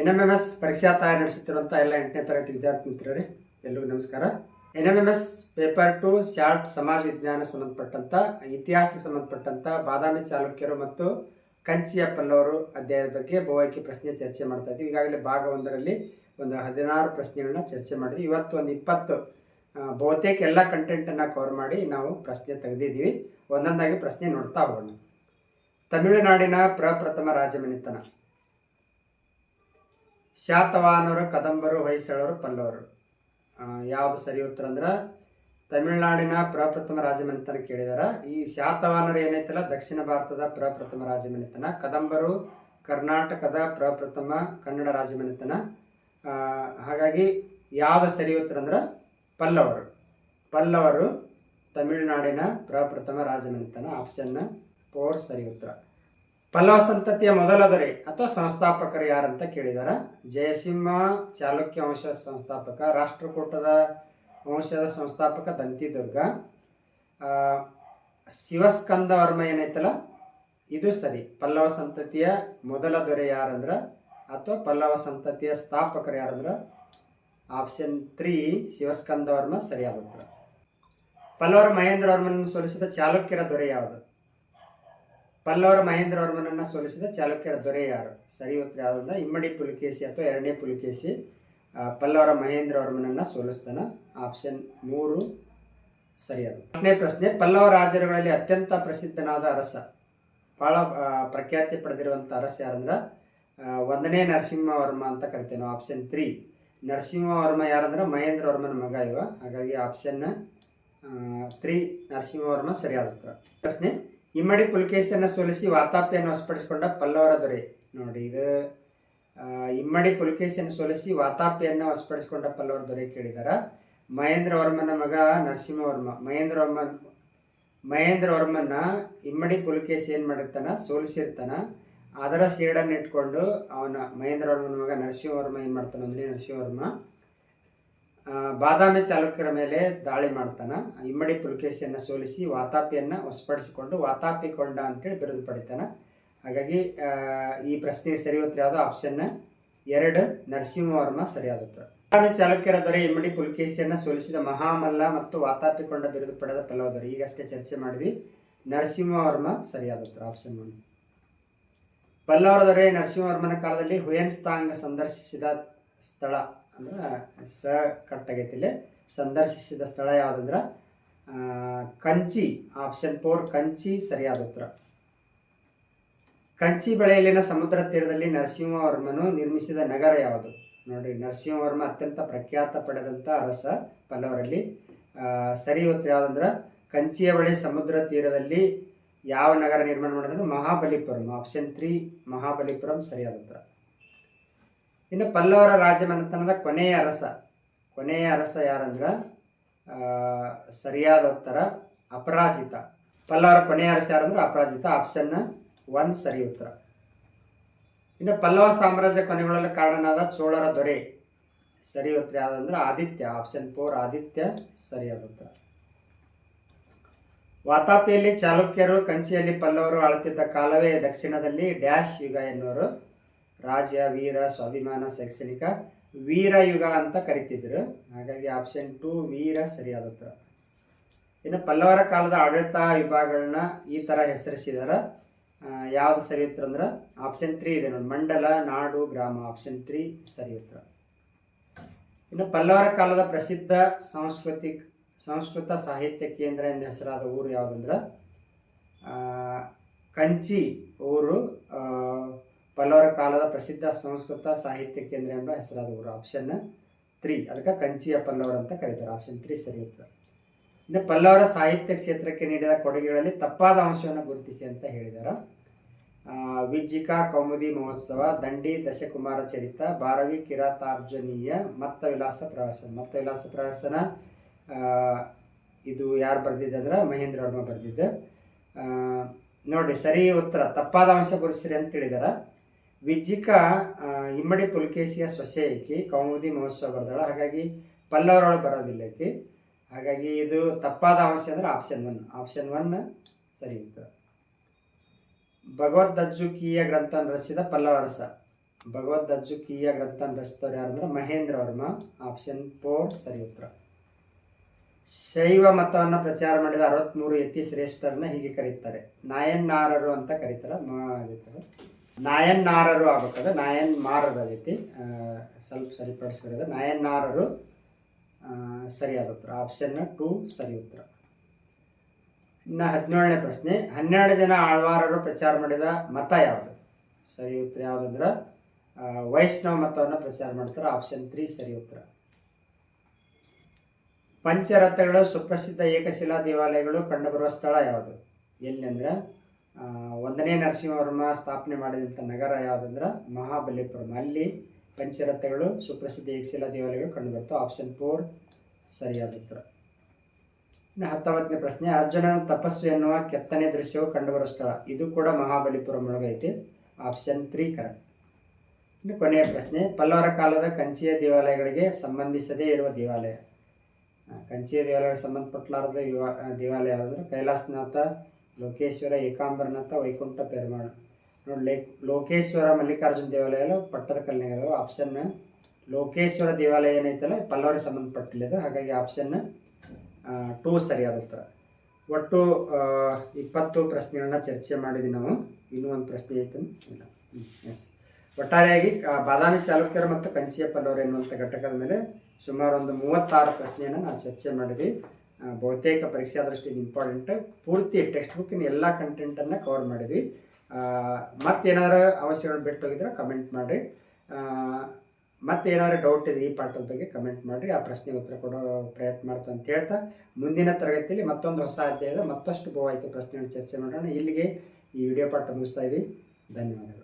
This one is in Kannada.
ಎನ್ ಎಂ ಎಂ ಎಸ್ ಪರೀಕ್ಷಾ ತಯಾರಿ ನಡೆಸುತ್ತಿರುವಂಥ ಎಲ್ಲ ಎಂಟನೇ ತರಗತಿ ವಿದ್ಯಾರ್ಥಿ ಮಿತ್ರರೇ ಎಲ್ಲರಿಗೂ ನಮಸ್ಕಾರ. N M M S paper two short ಸಮಾಜ ವಿಜ್ಞಾನ ಸಂಬಂಧಪಟ್ಟಂಥ ಇತಿಹಾಸ ಸಂಬಂಧಪಟ್ಟಂಥ ಬಾದಾಮಿ ಚಾಲುಕ್ಯರು ಮತ್ತು ಕಂಚಿಯ ಪಲ್ಲವರು ಅಧ್ಯಾಯದ ಬಗ್ಗೆ ಬಹುಆಯ್ಕೆ ಪ್ರಶ್ನೆ ಚರ್ಚೆ ಮಾಡ್ತಾ ಇದ್ದೀವಿ. ಈಗಾಗಲೇ ಭಾಗ ಒಂದರಲ್ಲಿ ಒಂದು ಹದಿನಾರು ಪ್ರಶ್ನೆಗಳನ್ನ ಚರ್ಚೆ ಮಾಡಿದ್ವಿ. ಇವತ್ತು ಒಂದು ಇಪ್ಪತ್ತು ಬಹುತೇಕ ಎಲ್ಲ ಕಂಟೆಂಟನ್ನು ಕವರ್ ಮಾಡಿ ನಾವು ಪ್ರಶ್ನೆ ತೆಗೆದಿದ್ದೀವಿ. ಒಂದೊಂದಾಗಿ ಪ್ರಶ್ನೆ ನೋಡ್ತಾ ಹೋಗೋಣ. ತಮಿಳುನಾಡಿನ ಪ್ರಪ್ರಥಮ ರಾಜಮನೆತನ. ಶಾತವಾಹನರು ಕದಂಬರು, ಹೊಯ್ಸಳರು, ಪಲ್ಲವರು. ಯಾವುದು ಸರಿ ಉತ್ತರ ಅಂದ್ರೆ ತಮಿಳುನಾಡಿನ ಪ್ರಪ್ರಥಮ ರಾಜಮನೆತನ ಕೇಳಿದಾರ. ಈ ಶಾತವಾಹನರು ಏನೈತಲ್ಲ, ದಕ್ಷಿಣ ಭಾರತದ ಪ್ರಪ್ರಥಮ ರಾಜಮನೆತನ, ಕದಂಬರು, ಕರ್ನಾಟಕದ ಪ್ರಪ್ರಥಮ ಕನ್ನಡ ರಾಜಮನೆತನ. ಹಾಗಾಗಿ ಯಾವ ಸರಿ ಉತ್ತರ ಅಂದ್ರೆ ಪಲ್ಲವರು. ಪಲ್ಲವರು ತಮಿಳುನಾಡಿನ ಪ್ರಪ್ರಥಮ ರಾಜಮನೆತನ, ಆಪ್ಷನ್ ಫೋರ್ ಸರಿ ಉತ್ತರ. ಪಲ್ಲವ ಸಂತತಿಯ ಮೊದಲ ದೊರೆ ಅಥವಾ ಸಂಸ್ಥಾಪಕರು ಯಾರಂತ ಕೇಳಿದಾರ? ಜಯಸಿಂಹ, ಚಾಲುಕ್ಯ ವಂಶದ ಸಂಸ್ಥಾಪಕ, ರಾಷ್ಟ್ರಕೂಟದ ವಂಶದ ಸಂಸ್ಥಾಪಕ ದಂತಿದುರ್ಗ. ಶಿವಸ್ಕಂದ ವರ್ಮ ಏನೈತಲ್ಲ? ಇದು ಸರಿ. ಪಲ್ಲವ ಸಂತತಿಯ ಮೊದಲ ದೊರೆ ಯಾರಂದ್ರ? ಅಥವಾ ಪಲ್ಲವ ಸಂತತಿಯ ಸ್ಥಾಪಕರು ಯಾರಂದ್ರ? ಆಪ್ಷನ್ ತ್ರೀ, ಶಿವಸ್ಕಂದ ವರ್ಮ ಸರಿಯಾದ ಉತ್ತರ. ಪಲ್ಲವರ ಮಹೇಂದ್ರ ವರ್ಮನನ್ನು ಸೋಲಿಸಿದ ಚಾಲುಕ್ಯರ ದೊರೆ ಯಾವುದು? ಪಲ್ಲವರ ಮಹೇಂದ್ರ ವರ್ಮನನ್ನು ಸೋಲಿಸಿದ ಚಾಲುಕ್ಯರ ದೊರೆ ಯಾರು? ಸರಿ ಉತ್ತರ ಯಾವುದಂದ್ರೆ ಇಮ್ಮಡಿ ಪುಲಿಕೇಶಿ ಅಥವಾ ಎರಡನೇ ಪುಲಿಕೇಶಿ. ಪಲ್ಲವರ ಮಹೇಂದ್ರ ವರ್ಮನನ್ನು ಸೋಲಿಸ್ತಾನ. ಆಪ್ಷನ್ ಮೂರು ಸರಿಯಾದ ಎರಡನೇ ಪ್ರಶ್ನೆ, ಪಲ್ಲವ ರಾಜರುಗಳಲ್ಲಿ ಅತ್ಯಂತ ಪ್ರಸಿದ್ಧನಾದ ಅರಸ. ಬಹಳ ಪ್ರಖ್ಯಾತಿ ಪಡೆದಿರುವಂಥ ಅರಸ ಯಾರಂದ್ರೆ? ಒಂದನೇ ನರಸಿಂಹವರ್ಮ ಅಂತ ಕರಿತೇವೆ ನಾವು. Option three. ನರಸಿಂಹವರ್ಮ ಯಾರಂದ್ರೆ? ಮಹೇಂದ್ರ ವರ್ಮನ ಮಗ ಇವ. ಹಾಗಾಗಿ ಆಪ್ಷನ್ ತ್ರೀ ನರಸಿಂಹವರ್ಮ ಸರಿಯಾದ ಪ್ರಶ್ನೆ ಇಮ್ಮಡಿ ಪುಲಕೇಶಿಯನ್ನು ಸೋಲಿಸಿ ವಾತಾಪಿಯನ್ನು ವಶಪಡಿಸಿಕೊಂಡ ಪಲ್ಲವರ ದೊರೆ. ನೋಡಿ ಇದು ಇಮ್ಮಡಿ ಪುಲಕೇಶಿಯನ್ನು ಸೋಲಿಸಿ ವಾತಾಪಿಯನ್ನು ವಶಪಡಿಸಿಕೊಂಡ ಪಲ್ಲವರ ದೊರೆ ಕೇಳಿದಾರ. ಮಹೇಂದ್ರ ವರ್ಮನ ಮಗ ನರಸಿಂಹವರ್ಮ. ಮಹೇಂದ್ರ ವರ್ಮನ್ ಮಹೇಂದ್ರ ವರ್ಮನ್ನ ಇಮ್ಮಡಿ ಪುಲಕೇಶಿ ಏನು ಮಾಡಿರ್ತಾನ? ಸೋಲಿಸಿರ್ತಾನ. ಅದರ ಸೇಡನ್ನು ಇಟ್ಕೊಂಡು ಅವನ ಮಹೇಂದ್ರ ವರ್ಮನ ಮಗ ನರಸಿಂಹವರ್ಮ ಏನು ಮಾಡ್ತಾನೆ ಅಂದರೆ ನರಸಿಂಹವರ್ಮ ಬಾದಾಮಿ ಚಾಲುಕ್ಯರ ಮೇಲೆ ದಾಳಿ ಮಾಡ್ತಾನ. ಇಮ್ಮಡಿ ಪುಲಕೇಶಿಯನ್ನು ಸೋಲಿಸಿ ವಾತಾಪಿಯನ್ನು ಹೊಸಪಡಿಸಿಕೊಂಡು ವಾತಾಪಿ ಕೊಂಡ ಅಂತೇಳಿ ಬಿರುದು ಪಡಿತಾನ. ಹಾಗಾಗಿ ಈ ಪ್ರಶ್ನೆಗೆ ಸರಿ ಉತ್ತರ ಯಾವುದು? ಆಪ್ಷನ್ ಎರಡು, ನರಸಿಂಹವರ್ಮ ಸರಿಯಾದ ಉತ್ತರ. ಬಾದಾಮಿ ಚಾಲುಕ್ಯರ ದೊರೆ ಇಮ್ಮಡಿ ಪುಲಕೇಶಿಯನ್ನು ಸೋಲಿಸಿದ ಮಹಾಮಲ್ಲ ಮತ್ತು ವಾತಾಪಿ ಕೊಂಡ ಬಿರುದು ಪಡೆದ ಪಲ್ಲವದರು. ಈಗಷ್ಟೇ ಚರ್ಚೆ ಮಾಡಿದ್ವಿ. ನರಸಿಂಹವರ್ಮ ಸರಿಯಾದ ಉತ್ತರ. ಆಪ್ಷನ್ ಒನ್ ಪಲ್ಲವರ ದೊರೆ ನರಸಿಂಹವರ್ಮನ ಕಾಲದಲ್ಲಿ ಹುಯನ್ಸ್ತಾಂಗ್ ಸಂದರ್ಶಿಸಿದ ಸ್ಥಳ ಅಂದ್ರೆ ಸ ಕಟ್ಟಾಗೈತಿಲ್ಲಿ ಸಂದರ್ಶಿಸಿದ ಸ್ಥಳ ಯಾವುದಂದ್ರೆ ಕಂಚಿ ಆಪ್ಷನ್ ಫೋರ್ ಕಂಚಿ ಸರಿಯಾದ ಉತ್ತರ. ಕಂಚಿ ಬಳೆಯಲ್ಲಿನ ಸಮುದ್ರ ತೀರದಲ್ಲಿ ನರಸಿಂಹವರ್ಮನು ನಿರ್ಮಿಸಿದ ನಗರ ಯಾವುದು? ನೋಡ್ರಿ, ನರಸಿಂಹವರ್ಮ ಅತ್ಯಂತ ಪ್ರಖ್ಯಾತ ಪಡೆದಂಥ ಅರಸ ಪಲ್ಲವರಲ್ಲಿ. ಸರಿ ಉತ್ತರ ಯಾವುದಂದ್ರೆ, ಕಂಚಿಯ ಬಳಿ ಸಮುದ್ರ ತೀರದಲ್ಲಿ ಯಾವ ನಗರ ನಿರ್ಮಾಣ ಮಾಡಿದ್ರೆ? ಮಹಾಬಲಿಪುರಂ. ಆಪ್ಷನ್ ತ್ರೀ ಮಹಾಬಲಿಪುರಂ ಸರಿಯಾದ ಉತ್ತರ. ಇನ್ನು ಪಲ್ಲವರ ರಾಜಮನೆತನದ ಕೊನೆಯ ಅರಸ. ಕೊನೆಯ ಅರಸ ಯಾರಂದ್ರೆ ಸರಿಯಾದ ಉತ್ತರ ಅಪರಾಜಿತ. ಪಲ್ಲವರ ಕೊನೆಯ ಅರಸ ಯಾರಂದ್ರೆ, ಅಪರಾಜಿತ. ಆಪ್ಷನ್ ಒನ್, ಸರಿ ಉತ್ತರ. ಇನ್ನು ಪಲ್ಲವ ಸಾಮ್ರಾಜ್ಯ ಕೊನೆಗೊಳ್ಳಲು ಕಾರಣನಾದ ಚೋಳರ ದೊರೆ. ಸರಿ ಉತ್ತರ ಯಾವುದಂದ್ರೆ, ಆದಿತ್ಯ. ಆಪ್ಷನ್ ಫೋರ್, ಆದಿತ್ಯ, ಸರಿಯಾದ ಉತ್ತರ. ವಾತಾಪಿಯಲ್ಲಿ ಚಾಲುಕ್ಯರು, ಕಂಚಿಯಲ್ಲಿ ಪಲ್ಲವರು ಆಳುತ್ತಿದ್ದ ಕಾಲವೇ ದಕ್ಷಿಣದಲ್ಲಿ ಡ್ಯಾಶ್ ಯುಗ ಎನ್ನುವರು ರಾಜ್ಯ, ವೀರ, ಸ್ವಾಭಿಮಾನ, ಶೈಕ್ಷಣಿಕ, ವೀರ ಯುಗ ಅಂತ ಕರಿತಿದ್ರು. ಹಾಗಾಗಿ ಆಪ್ಷನ್ ಟು ವೀರ ಸರಿಯಾದ ಉತ್ತರ ಇನ್ನು ಪಲ್ಲವರ ಕಾಲದ ಆಡಳಿತ ವಿಭಾಗಗಳನ್ನ ಈ ಥರ ಹೆಸರಿಸಿದಾರ. ಯಾವುದು ಸರಿ ಉತ್ತರ ಅಂದ್ರೆ ಆಪ್ಷನ್ ತ್ರೀ ಇದೆ ನೋಡಿ. ಮಂಡಲ, ನಾಡು, ಗ್ರಾಮ. ಆಪ್ಷನ್ ತ್ರೀ ಸರಿ ಉತ್ತರ. ಇನ್ನು ಪಲ್ಲವರ ಕಾಲದ ಪ್ರಸಿದ್ಧ ಸಾಂಸ್ಕೃತಿಕ, ಸಂಸ್ಕೃತ ಸಾಹಿತ್ಯ ಕೇಂದ್ರ ಎಂದ ಹೆಸರಾದ ಊರು ಯಾವುದಂದ್ರೆ? ಕಂಚಿ ಊರು. ಪಲ್ಲವರ ಕಾಲದ ಪ್ರಸಿದ್ಧ ಸಂಸ್ಕೃತ ಸಾಹಿತ್ಯ ಕೇಂದ್ರ ಎಂಬ ಹೆಸರಾದ ಊರು ಆಪ್ಷನ್ ತ್ರೀ ಅದಕ್ಕೆ ಕಂಚಿಯ ಪಲ್ಲವರು ಅಂತ ಕರೀತಾರೆ. ಆಪ್ಷನ್ ತ್ರೀ ಸರಿ ಉತ್ತರ ಇನ್ನು ಪಲ್ಲವರ ಸಾಹಿತ್ಯ ಕ್ಷೇತ್ರಕ್ಕೆ ನೀಡಿದ ಕೊಡುಗೆಗಳಲ್ಲಿ ತಪ್ಪಾದ ಅಂಶವನ್ನು ಗುರುತಿಸಿ ಅಂತ ಹೇಳಿದ್ದಾರೆ ವಿಜಿಕಾ ವಿಜ್ಜಿಕಾ ಕೌಮುದಿ ಮಹೋತ್ಸವ, ದಂಡಿ ದಶಕುಮಾರ ಚರಿತ, ಭಾರವಿ ಕಿರಾತಾರ್ಜುನೀಯ, ಮತ್ತ ವಿಲಾಸ ಪ್ರವಾಸನ ಮತ್ತ ವಿಲಾಸ ಪ್ರವಾಸನ ಇದು ಯಾರು ಬರೆದಿದ್ದೆ ಅಂದ್ರೆ ಮಹೇಂದ್ರ ವರ್ಮ ಬರೆದಿದ್ದು. ನೋಡ್ರಿ ಸರಿ ಉತ್ತರ. ತಪ್ಪಾದ ಅಂಶ ಗುರುತಿಸಿರಿ ಅಂತ ಹೇಳಿದಾರ. ವಿಜ್ಜಿಕಾ ಇಮ್ಮಡಿ ಪುಲಕೇಶಿಯ ಸೊಸೆ ಐಕಿ ಕೌಮುದಿ ಮಹೋತ್ಸವ ಬರ್ದಾಳ. ಹಾಗಾಗಿ ಪಲ್ಲವರೊಳಗೆ ಬರೋದಿಲ್ಲ ಐತಿ ಹಾಗಾಗಿ ಇದು ತಪ್ಪಾದ ಅಂಶ ಅಂದ್ರೆ ಆಪ್ಷನ್ ಒನ್ ಆಪ್ಷನ್ ಒನ್ ಸರಿ ಉತ್ತರ ಭಗವದ್ದಜ್ಜುಕೀಯ ಗ್ರಂಥ ರಚಿಸಿದ ಪಲ್ಲವರಸ ಭಗವದ್ ಅಜ್ಜುಕೀಯ ಗ್ರಂಥ ರಚಿಸಿದವರು ಯಾರಂದ್ರೆ ಮಹೇಂದ್ರ ವರ್ಮ. ಆಪ್ಷನ್ ಫೋರ್ ಸರಿ ಉತ್ತರ. ಶೈವ ಮತವನ್ನು ಪ್ರಚಾರ ಮಾಡಿದ ಅರವತ್ತ್ಮೂರು ಯತಿ ಶ್ರೇಷ್ಠರನ್ನ ಹೀಗೆ ಕರೀತಾರೆ. ನಾಯನ್ನಾರರು ಅಂತ ಕರೀತಾರೆ. ಮ. ನಾಯನ್ನಾರರು ಆಗ್ಬೇಕಾದ್ರೆ ನಾಯನ್ ಮಾರರ ರೀತಿ ಸ್ವಲ್ಪ ಸರಿಪಡಿಸ್ಕೊಳ್ಳೋದು ನಾಯನ್ನಾರರು ಸರಿಯಾದ ಉತ್ತರ. ಆಪ್ಷನ್ ಟೂ ಸರಿ ಉತ್ತರ. ಇನ್ನು ಹದಿನೇಳನೇ ಪ್ರಶ್ನೆ. ಹನ್ನೆರಡು ಜನ ಆಳ್ವಾರರು ಪ್ರಚಾರ ಮಾಡಿದ ಮತ ಯಾವುದು? ಸರಿ ಉತ್ತರ ಯಾವುದಂದ್ರೆ ವೈಷ್ಣವ ಮತವನ್ನು ಪ್ರಚಾರ ಮಾಡ್ತಾರೆ. ಆಪ್ಷನ್ ತ್ರೀ ಸರಿ ಉತ್ತರ. ಪಂಚರಥಗಳು ಸುಪ್ರಸಿದ್ಧ ಏಕಶಿಲಾ ದೇವಾಲಯಗಳು ಕಂಡುಬರುವ ಸ್ಥಳ ಯಾವುದು? ಎಲ್ಲಿ ಅಂದ್ರೆ ಒಂದನೇ ನರಸಿಂಹವರ್ಮ ಸ್ಥಾಪನೆ ಮಾಡಿದಂಥ ನಗರ ಯಾವುದಂದ್ರೆ ಮಹಾಬಲಿಪುರಂ. ಅಲ್ಲಿ ಪಂಚರಥಗಳು, ಸುಪ್ರಸಿದ್ಧ ಏಕಶಿಲಾ ದೇವಾಲಯಗಳು ಕಂಡುಬರ್ತವೆ. ಆಪ್ಷನ್ ಫೋರ್ ಸರಿಯಾದ ಉತ್ತರ ಇನ್ನು ಹತ್ತೊಂಬತ್ತನೇ ಪ್ರಶ್ನೆ, ಅರ್ಜುನನ ತಪಸ್ಸು ಎನ್ನುವ ಕೆತ್ತನೆ ದೃಶ್ಯವು ಕಂಡುಬರುವ ಸ್ಥಳ ಇದು ಕೂಡ ಮಹಾಬಲಿಪುರಂ ಒಳಗೈತಿ ಆಪ್ಷನ್ ತ್ರೀ ಕರೆಕ್ಟ್ ಇನ್ನು ಕೊನೆಯ ಪ್ರಶ್ನೆ ಪಲ್ಲವರ ಕಾಲದ ಕಂಚಿಯ ದೇವಾಲಯಗಳಿಗೆ ಸಂಬಂಧಿಸದೇ ಇರುವ ದೇವಾಲಯ. ಕಂಚಿಯ ದೇವಾಲಯಗಳಿಗೆ ಸಂಬಂಧಪಟ್ಟಲಾರದ ಯುವ ದೇವಾಲಯ ಯಾವುದಂದ್ರೆ ಕೈಲಾಸನಾಥ ಲೋಕೇಶ್ವರ ಏಕಾಂಬರನಾಥ ವೈಕುಂಠ ಪೆರ್ಮಾಣ ನೋಡಿ ಲೇ ಲೋಕೇಶ್ವರ ಮಲ್ಲಿಕಾರ್ಜುನ ದೇವಾಲಯ ಪಟ್ಟದ ಕಲ್ಯಾಣ ಆಪ್ಷನ್ ಲೋಕೇಶ್ವರ ದೇವಾಲಯ ಏನೈತಲ್ಲ ಪಲ್ಲವರಿಗೆ ಸಂಬಂಧಪಟ್ಟಿಲ್ಲದು ಹಾಗಾಗಿ ಆಪ್ಷನ್ ಟೂ ಸರಿಯಾದ ಉತ್ತರ. ಒಟ್ಟು ಇಪ್ಪತ್ತು ಪ್ರಶ್ನೆಗಳನ್ನ ಚರ್ಚೆ ಮಾಡಿದ್ವಿ ನಾವು. ಇನ್ನೂ ಒಂದು ಪ್ರಶ್ನೆ ಐತೆ ಇಲ್ಲ. ಎಸ್ ಒಟ್ಟಾರೆಯಾಗಿ ಬಾದಾಮಿ ಚಾಲುಕ್ಯರು ಮತ್ತು ಕಂಚಿಯ ಪಲ್ಲವರು ಎನ್ನುವಂಥ ಘಟಕದ ಮೇಲೆ ಸುಮಾರು ಒಂದು ಮೂವತ್ತಾರು ಪ್ರಶ್ನೆಯನ್ನು ನಾವು ಚರ್ಚೆ ಮಾಡಿದ್ವಿ. ಬಹುತೇಕ ಪರೀಕ್ಷಾ ದೃಷ್ಟಿಯಿಂದ ಇಂಪಾರ್ಟೆಂಟ್ ಪೂರ್ತಿ ಟೆಕ್ಸ್ಟ್ ಬುಕ್ಕಿನ ಎಲ್ಲ ಕಂಟೆಂಟನ್ನು ಕವರ್ ಮಾಡಿದ್ವಿ. ಮತ್ತೇನಾದ್ರು ಅವಶ್ಯಗಳು ಬಿಟ್ಟು ಹೋಗಿದ್ರೆ ಕಮೆಂಟ್ ಮಾಡಿರಿ. ಮತ್ತೇನಾದ್ರು ಡೌಟ್ ಇದೆ ಈ ಪಾಠದ ಬಗ್ಗೆ ಕಮೆಂಟ್ ಮಾಡಿರಿ. ಆ ಪ್ರಶ್ನೆ ಉತ್ತರ ಕೊಡೋ ಪ್ರಯತ್ನ ಮಾಡ್ತಾ ಅಂತ ಹೇಳ್ತಾ, ಮುಂದಿನ ತರಗತಿಯಲ್ಲಿ ಮತ್ತೊಂದು ಹೊಸ ಅಧ್ಯಾಯದ ಮತ್ತಷ್ಟು ಬಹು ಆಯ್ಕೆ ಚರ್ಚೆ ಮಾಡೋಣ. ಇಲ್ಲಿಗೆ ಈ ವಿಡಿಯೋ ಪಾಠ ಮುಗಿಸ್ತಾ ಇದ್ದೀವಿ ಧನ್ಯವಾದಗಳು.